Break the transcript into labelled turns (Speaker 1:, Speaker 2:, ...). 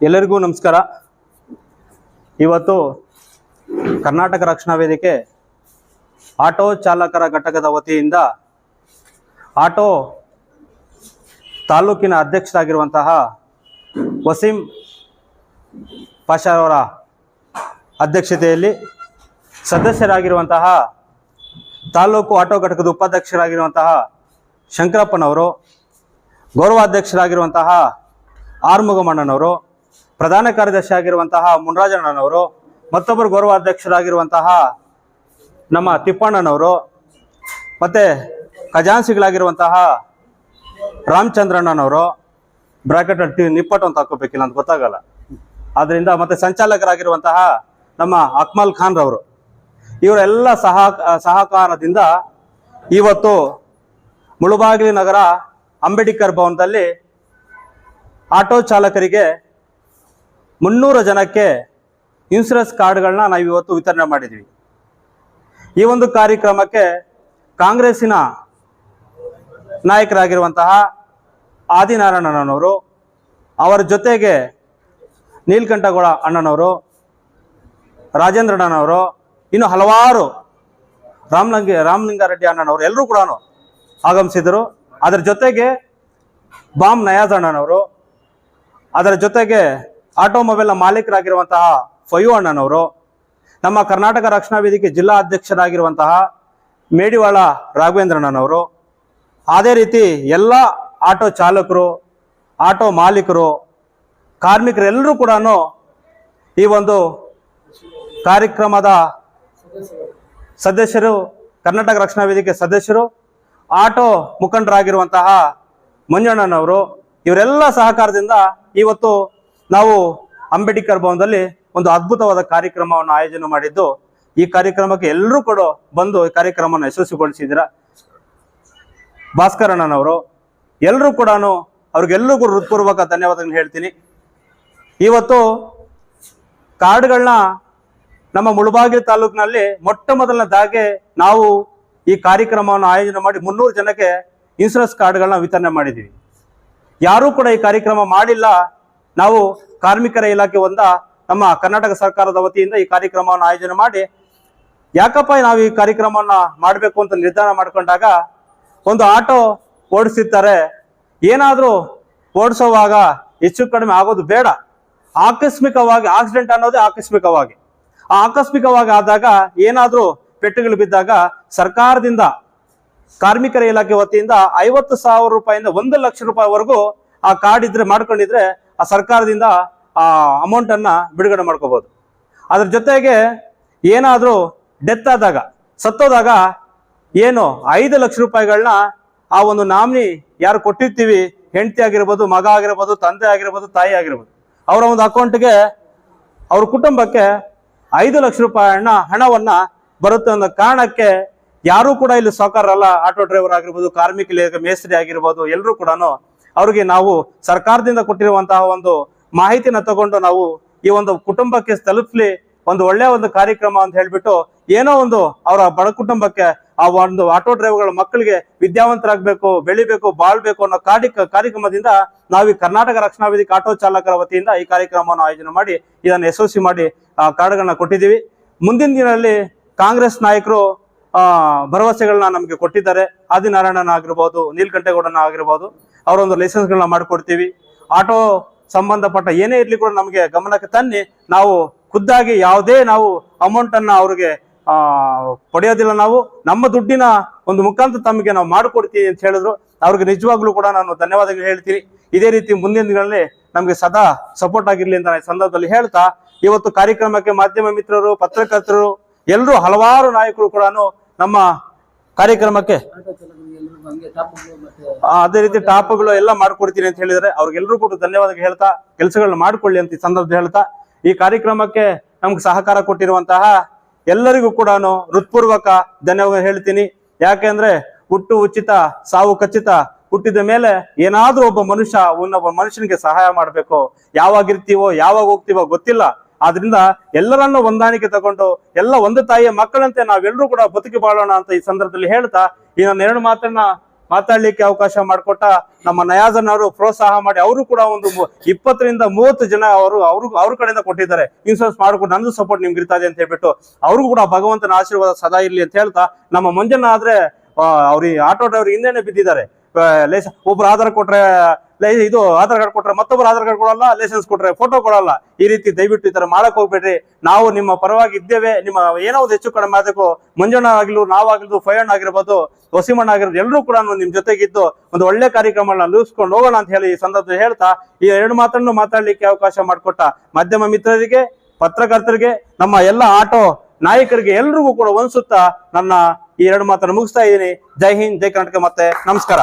Speaker 1: ಎಲ್ಲರಿಗೂ ನಮಸ್ಕಾರ. ಇವತ್ತು ಕರ್ನಾಟಕ ರಕ್ಷಣಾ ವೇದಿಕೆ ಆಟೋ ಚಾಲಕರ ಘಟಕದ ವತಿಯಿಂದ ಆಟೋ ತಾಲೂಕಿನ ಅಧ್ಯಕ್ಷರಾಗಿರುವಂತಹ ವಸೀಂ ಪಾಷಾರವರ ಅಧ್ಯಕ್ಷತೆಯಲ್ಲಿ ಸದಸ್ಯರಾಗಿರುವಂತಹ ತಾಲೂಕು ಆಟೋ ಘಟಕದ ಉಪಾಧ್ಯಕ್ಷರಾಗಿರುವಂತಹ ಶಂಕರಪ್ಪನವರು, ಗೌರವಾಧ್ಯಕ್ಷರಾಗಿರುವಂತಹ ಆರ್ಮುಗಮಣ್ಣನವರು ಪ್ರಧಾನ ಕಾರ್ಯದರ್ಶಿ ಆಗಿರುವಂತಹ ಮುನ್ರಾಜಣ್ಣನವರು, ಮತ್ತೊಬ್ಬರು ಗೌರವ ಅಧ್ಯಕ್ಷರಾಗಿರುವಂತಹ ನಮ್ಮ ತಿಪ್ಪಣ್ಣನವರು, ಮತ್ತು ಖಜಾನ್ಸಿಗಳಾಗಿರುವಂತಹ ರಾಮಚಂದ್ರಣ್ಣನವರು, ಬ್ರಾಕೆಟ್ ಟಿ ನಿಪ್ಪಟ್ಟು ಅಂತ ಹಾಕೋಬೇಕಿಲ್ಲ ಅಂತ ಗೊತ್ತಾಗಲ್ಲ. ಆದ್ದರಿಂದ ಮತ್ತೆ ಸಂಚಾಲಕರಾಗಿರುವಂತಹ ನಮ್ಮ ಅಕ್ಮಲ್ ಖಾನ್ ರವರು, ಇವರೆಲ್ಲ ಸಹ, ಸಹಕಾರದಿಂದ ಇವತ್ತು ಮುಳುಬಾಗಿಲು ನಗರ ಅಂಬೇಡ್ಕರ್ ಭವನದಲ್ಲಿ ಆಟೋ ಚಾಲಕರಿಗೆ ಮುನ್ನೂರು ಜನಕ್ಕೆ ಇನ್ಸೂರೆನ್ಸ್ ಕಾರ್ಡ್ಗಳನ್ನ ನಾವು ಇವತ್ತು ವಿತರಣೆ ಮಾಡಿದ್ವಿ ಈ ಒಂದು ಕಾರ್ಯಕ್ರಮಕ್ಕೆ ಕಾಂಗ್ರೆಸ್ಸಿನ ನಾಯಕರಾಗಿರುವಂತಹ ಆದಿನಾರಾಯಣನವರು, ಅವರ ಜೊತೆಗೆ ನೀಲ್ಕಂಠಗೌಡ ಅಣ್ಣನವರು, ರಾಜೇಂದ್ರಣ್ಣನವರು, ಇನ್ನು ಹಲವಾರು ರಾಮಲಿಂಗ, ರಾಮಲಿಂಗಾರೆಡ್ಡಿ ಅಣ್ಣನವರು ಎಲ್ಲರೂ ಕೂಡ ಆಗಮಿಸಿದರು ಅದರ ಜೊತೆಗೆ ಬಾಮ್ ನಯಾಜ್ ಅಣ್ಣನವರು, ಅದರ ಜೊತೆಗೆ ಆಟೋಮೊಬೈಲ್ನ ಮಾಲೀಕರಾಗಿರುವಂತಹ ಫಯು ಅಣ್ಣನವರು, ನಮ್ಮ ಕರ್ನಾಟಕ ರಕ್ಷಣಾ ವೇದಿಕೆ ಜಿಲ್ಲಾ ಅಧ್ಯಕ್ಷರಾಗಿರುವಂತಹ ಮೇಡಿವಾಳ ರಾಘವೇಂದ್ರಣ್ಣನವರು, ಅದೇ ರೀತಿ ಎಲ್ಲ ಆಟೋ ಚಾಲಕರು, ಆಟೋ ಮಾಲೀಕರು, ಕಾರ್ಮಿಕರೆಲ್ಲರೂ ಕೂಡ ಈ ಒಂದು ಕಾರ್ಯಕ್ರಮದ ಸದಸ್ಯರು, ಕರ್ನಾಟಕ ರಕ್ಷಣಾ ವೇದಿಕೆ ಸದಸ್ಯರು, ಆಟೋ ಮುಖಂಡರಾಗಿರುವಂತಹ ಮಂಜಣ್ಣನವರು ಇವರೆಲ್ಲ ಸಹಕಾರದಿಂದ ಇವತ್ತು ನಾವು ಅಂಬೇಡ್ಕರ್ ಭವನದಲ್ಲಿ ಒಂದು ಅದ್ಭುತವಾದ ಕಾರ್ಯಕ್ರಮವನ್ನು ಆಯೋಜನೆ ಮಾಡಿದ್ದು, ಈ ಕಾರ್ಯಕ್ರಮಕ್ಕೆ ಎಲ್ಲರೂ ಕೂಡ ಬಂದು ಈ ಕಾರ್ಯಕ್ರಮವನ್ನು ಯಶಸ್ವಿಗೊಳಿಸಿದ್ರ ಭಾಸ್ಕರಣ್ಣನವರು ಎಲ್ಲರೂ ಕೂಡ ಅವ್ರಿಗೆಲ್ಲರಿಗೂ ಹೃತ್ಪೂರ್ವಕ ಧನ್ಯವಾದಗಳನ್ನು ಹೇಳ್ತೀನಿ. ಇವತ್ತು ಕಾರ್ಡ್ಗಳನ್ನ ನಮ್ಮ ಮುಳುಬಾಗಿಲು ತಾಲೂಕಿನಲ್ಲಿ ಮೊಟ್ಟ ಮೊದಲನೇದಾಗೆ ನಾವು ಈ ಕಾರ್ಯಕ್ರಮವನ್ನು ಆಯೋಜನೆ ಮಾಡಿ ಮುನ್ನೂರು ಜನಕ್ಕೆ ಇನ್ಸೂರೆನ್ಸ್ ಕಾರ್ಡ್ಗಳನ್ನ ವಿತರಣೆ ಮಾಡಿದ್ದೀವಿ. ಯಾರೂ ಕೂಡ ಈ ಕಾರ್ಯಕ್ರಮ ಮಾಡಿಲ್ಲ ನಾವು ಕಾರ್ಮಿಕರ ಇಲಾಖೆ ಒಂದ, ನಮ್ಮ ಕರ್ನಾಟಕ ಸರ್ಕಾರದ ವತಿಯಿಂದ ಈ ಕಾರ್ಯಕ್ರಮವನ್ನು ಆಯೋಜನೆ ಮಾಡಿ, ಯಾಕಪ್ಪ ನಾವು ಈ ಕಾರ್ಯಕ್ರಮವನ್ನು ಮಾಡಬೇಕು ಅಂತ ನಿರ್ಧಾರ ಮಾಡ್ಕೊಂಡಾಗ ಒಂದು ಆಟೋ ಓಡಿಸಿರ್ತಾರೆ. ಏನಾದರೂ ಓಡಿಸೋವಾಗ ಹೆಚ್ಚು ಕಡಿಮೆ ಆಗೋದು ಬೇಡ. ಆಕಸ್ಮಿಕವಾಗಿ ಆಕ್ಸಿಡೆಂಟ್ ಅನ್ನೋದೇ ಆಕಸ್ಮಿಕವಾಗಿ. ಆ ಆಕಸ್ಮಿಕವಾಗಿ ಆದಾಗ ಏನಾದರೂ ಪೆಟ್ಟುಗಳು ಬಿದ್ದಾಗ ಸರ್ಕಾರದಿಂದ, ಕಾರ್ಮಿಕರ ಇಲಾಖೆ ವತಿಯಿಂದ ಐವತ್ತು ಸಾವಿರ ರೂಪಾಯಿಂದ ಒಂದು ಲಕ್ಷ ರೂಪಾಯಿವರೆಗೂ ಆ ಕಾರ್ಡ್ ಇದ್ರೆ ಮಾಡ್ಕೊಂಡಿದ್ರೆ ಆ ಸರ್ಕಾರದಿಂದ ಆ ಅಮೌಂಟ್ ಅನ್ನ ಬಿಡುಗಡೆ ಮಾಡ್ಕೋಬಹುದು ಅದ್ರ ಜೊತೆಗೆ ಏನಾದರೂ ಡೆತ್ ಆದಾಗ, ಸತ್ತೋದಾಗ ಏನು ಐದು ಲಕ್ಷ ರೂಪಾಯಿಗಳನ್ನ ಆ ಒಂದು ನಾಮಿನಿ ಯಾರು ಕೊಟ್ಟಿರ್ತೀವಿ, ಹೆಂಡತಿ ಆಗಿರ್ಬೋದು, ಮಗ ಆಗಿರ್ಬೋದು, ತಂದೆ ಆಗಿರ್ಬೋದು, ತಾಯಿ ಆಗಿರ್ಬೋದು, ಅವರ ಒಂದು ಅಕೌಂಟ್ಗೆ ಅವ್ರ ಕುಟುಂಬಕ್ಕೆ ಐದು ಲಕ್ಷ ರೂಪಾಯಿನ ಹಣವನ್ನ ಬರುತ್ತೆ ಅನ್ನೋ ಕಾರಣಕ್ಕೆ ಯಾರು ಕೂಡ ಇಲ್ಲಿ ಸಾಕಾರಲ್ಲ ಆಟೋ ಡ್ರೈವರ್ ಆಗಿರ್ಬೋದು, ಕಾರ್ಮಿಕ ಮೇಸ್ತ್ರಿ ಆಗಿರ್ಬೋದು ಎಲ್ಲರೂ ಕೂಡ ಅವ್ರಿಗೆ ನಾವು ಸರ್ಕಾರದಿಂದ ಕೊಟ್ಟಿರುವಂತಹ ಒಂದು ಮಾಹಿತಿನ ತಗೊಂಡು ನಾವು ಈ ಒಂದು ಕುಟುಂಬಕ್ಕೆ ತಲುಪಲಿ ಒಂದು ಒಳ್ಳೆಯ ಒಂದು ಕಾರ್ಯಕ್ರಮ ಅಂತ ಹೇಳ್ಬಿಟ್ಟು ಏನೋ ಒಂದು ಅವರ ಬಡ ಕುಟುಂಬಕ್ಕೆ ಆ ಒಂದು ಆಟೋ ಡ್ರೈವರ್ಗಳ ಮಕ್ಕಳಿಗೆ ವಿದ್ಯಾವಂತರಾಗಬೇಕು, ಬೆಳಿಬೇಕು, ಬಾಳ್ಬೇಕು ಅನ್ನೋ ಕಾರ್ಯ ಕಾರ್ಯಕ್ರಮದಿಂದ ನಾವು ಈ ಕರ್ನಾಟಕ ರಕ್ಷಣಾ ವೇದಿಕೆ ಆಟೋ ಚಾಲಕರ ವತಿಯಿಂದ ಈ ಕಾರ್ಯಕ್ರಮವನ್ನು ಆಯೋಜನೆ ಮಾಡಿ, ಇದನ್ನು ಯಶಸ್ವಿ ಮಾಡಿ ಕಾರ್ಡ್ಗಳನ್ನ ಕೊಟ್ಟಿದ್ದೀವಿ. ಮುಂದಿನ ದಿನದಲ್ಲಿ ಕಾಂಗ್ರೆಸ್ ನಾಯಕರು ಭರವಸೆಗಳನ್ನ ನಮಗೆ ಕೊಟ್ಟಿದ್ದಾರೆ. ಆದಿನಾರಾಯಣನ ಆಗಿರ್ಬೋದು, ನೀಲ್ಕಂಠೇಗೌಡನ ಆಗಿರ್ಬೋದು. ಅವರೊಂದು ಲೈಸೆನ್ಸ್ಗಳನ್ನ ಮಾಡಿಕೊಡ್ತೀವಿ. ಆಟೋ ಸಂಬಂಧಪಟ್ಟ ಏನೇ ಇರ್ಲಿ ಕೂಡ ನಮಗೆ ಗಮನಕ್ಕೆ ತನ್ನಿ, ನಾವು ಖುದ್ದಾಗಿ ಯಾವುದೇ ನಾವು ಅಮೌಂಟ್ ಅನ್ನ ಅವ್ರಿಗೆ ಪಡೆಯೋದಿಲ್ಲ ನಾವು. ನಮ್ಮ ದುಡ್ಡಿನ ಒಂದು ಮುಖಾಂತರ ತಮಗೆ ನಾವು ಮಾಡಿಕೊಡ್ತೀವಿ ಅಂತ ಹೇಳಿದ್ರು. ಅವ್ರಿಗೆ ನಿಜವಾಗ್ಲೂ ಕೂಡ ನಾನು ಧನ್ಯವಾದಗಳು ಹೇಳ್ತೀನಿ. ಇದೇ ರೀತಿ ಮುಂದಿನ ದಿನಗಳಲ್ಲಿ ನಮಗೆ ಸದಾ ಸಪೋರ್ಟ್ ಆಗಿರಲಿ ಅಂತ ನಾನು ಸಂದರ್ಭದಲ್ಲಿ ಹೇಳ್ತಾ, ಇವತ್ತು ಕಾರ್ಯಕ್ರಮಕ್ಕೆ ಮಾಧ್ಯಮ ಮಿತ್ರರು, ಪತ್ರಕರ್ತರು, ಎಲ್ಲರೂ ಹಲವಾರು ನಾಯಕರು ಕೂಡ ನಮ್ಮ ಕಾರ್ಯಕ್ರಮಕ್ಕೆ ಅದೇ ರೀತಿ ಟಾಪ್ಗಳು ಎಲ್ಲ ಮಾಡ್ಕೊಡ್ತೀನಿ ಅಂತ ಹೇಳಿದ್ರೆ ಅವ್ರಿಗೆಲ್ಲರೂ ಕೂಡ ಧನ್ಯವಾದ ಹೇಳ್ತಾ ಕೆಲಸಗಳನ್ನ ಮಾಡ್ಕೊಳ್ಳಿ ಅಂತ ಸಂದರ್ಭ ಹೇಳ್ತಾ, ಈ ಕಾರ್ಯಕ್ರಮಕ್ಕೆ ನಮ್ಗೆ ಸಹಕಾರ ಕೊಟ್ಟಿರುವಂತಹ ಎಲ್ಲರಿಗೂ ಕೂಡ ಹೃತ್ಪೂರ್ವಕ ಧನ್ಯವಾದ ಹೇಳ್ತೀನಿ. ಯಾಕೆಂದ್ರೆ ಹುಟ್ಟು ಉಚಿತ ಸಾವು ಖಚಿತ ಹುಟ್ಟಿದ ಮೇಲೆ ಏನಾದ್ರೂ ಒಬ್ಬ ಮನುಷ್ಯ ಒಬ್ಬ ಮನುಷ್ಯನಿಗೆ ಸಹಾಯ ಮಾಡ್ಬೇಕು, ಯಾವಾಗ ಇರ್ತೀವೋ, ಯಾವಾಗ ಹೋಗ್ತೀವೋ ಗೊತ್ತಿಲ್ಲ. ಆದ್ರಿಂದ ಎಲ್ಲರನ್ನು ಹೊಂದಾಣಿಕೆ ತಗೊಂಡು ಎಲ್ಲ ಒಂದು ತಾಯಿಯ ಮಕ್ಕಳಂತೆ ನಾವೆಲ್ಲರೂ ಕೂಡ ಬದುಕಿ ಬಾಳೋಣ ಅಂತ ಈ ಸಂದರ್ಭದಲ್ಲಿ ಹೇಳ್ತಾ, ಈ ನನ್ನ ಎರಡು ಮಾತನ್ನ ಮಾತಾಡ್ಲಿಕ್ಕೆ ಅವಕಾಶ ಮಾಡಿಕೊಟ್ಟ ನಮ್ಮ ನಯಾಜನ್ ಅವರು ಪ್ರೋತ್ಸಾಹ ಮಾಡಿ ಅವರು ಕೂಡ ಒಂದು ಇಪ್ಪತ್ತರಿಂದ ಮೂವತ್ತು ಜನ ಅವರು ಅವರು, ಅವ್ರ ಕಡೆಯಿಂದ ಕೊಟ್ಟಿದ್ದಾರೆ. ಇನ್ಸೂರೆನ್ಸ್ ಮಾಡ್ಕೊಂಡು ನಂದು ಸಪೋರ್ಟ್ ನಿಮ್ಗೆ ಇರ್ತಾ ಇದೆ ಅಂತ ಹೇಳ್ಬಿಟ್ಟು ಅವ್ರಿಗೂ ಕೂಡ ಭಗವಂತನ ಆಶೀರ್ವಾದ ಸದಾ ಇರ್ಲಿ ಅಂತ ಹೇಳ್ತಾ, ನಮ್ಮ ಮಂಜಣ್ಣ ಆದ್ರೆ ಅವ್ರಿಗೆ ಆಟೋ ಡ್ರೈವರ್ ಹಿಂದೆನೆ ಬಿದ್ದಿದ್ದಾರೆ. ಒಬ್ರು ಆಧಾರ್ ಕೊಟ್ರೆ ಇದು ಆಧಾರ್ ಕಾರ್ಡ್ ಕೊಟ್ರೆ ಮತ್ತೊಬ್ಬರು ಆಧಾರ್ ಕಾರ್ಡ್ ಕೊಡಲ್ಲ ಲೈಸೆನ್ಸ್ ಕೊಟ್ರೆ ಫೋಟೋ ಕೊಡಲ್ಲ. ಈ ರೀತಿ ದಯವಿಟ್ಟು ಈ ತರ ಮಾಡಕ್ ಹೋಗ್ಬೇಡ್ರಿ. ನಾವು ನಿಮ್ಮ ಪರವಾಗಿ ಇದ್ದೇವೆ. ನಿಮ್ಮ ಏನೋ ಒಂದು ಹೆಚ್ಚು ಕಡಿಮೆ ಅದಕ್ಕೂ ಮಂಜಣ್ಣ ಆಗಿರ್ಲು ನಾವಾಗಿರ್ದು ಫಯಣ್ಣ ಆಗಿರ್ಬೋದು, ವಸಿಮಣ್ಣ ಆಗಿರೋದು ಎಲ್ಲರೂ ಕೂಡ ನಿಮ್ ಜೊತೆಗಿದ್ದು ಒಂದು ಒಳ್ಳೆ ಕಾರ್ಯಕ್ರಮಗಳನ್ನ ಲೂಸ್ಕೊಂಡು ಹೋಗೋಣ ಅಂತ ಹೇಳಿ ಈ ಸಂದರ್ಭದಲ್ಲಿ ಹೇಳ್ತಾ, ಈ ಎರಡು ಮಾತನ್ನು ಮಾತಾಡ್ಲಿಕ್ಕೆ ಅವಕಾಶ ಮಾಡಿಕೊಟ್ಟ ಮಾಧ್ಯಮ ಮಿತ್ರರಿಗೆ, ಪತ್ರಕರ್ತರಿಗೆ, ನಮ್ಮ ಎಲ್ಲ ಆಟೋ ನಾಯಕರಿಗೆ ಎಲ್ರಿಗೂ ಕೂಡ ಒಂದ್ಸುತ್ತಾ ನನ್ನ ಈ ಎರಡು ಮಾತನ್ನು ಮುಗಿಸ್ತಾ ಇದ್ದೀನಿ. ಜೈ ಹಿಂದ್, ಜೈ ಕರ್ನಾಟಕ ಮತ್ತೆ ನಮಸ್ಕಾರ.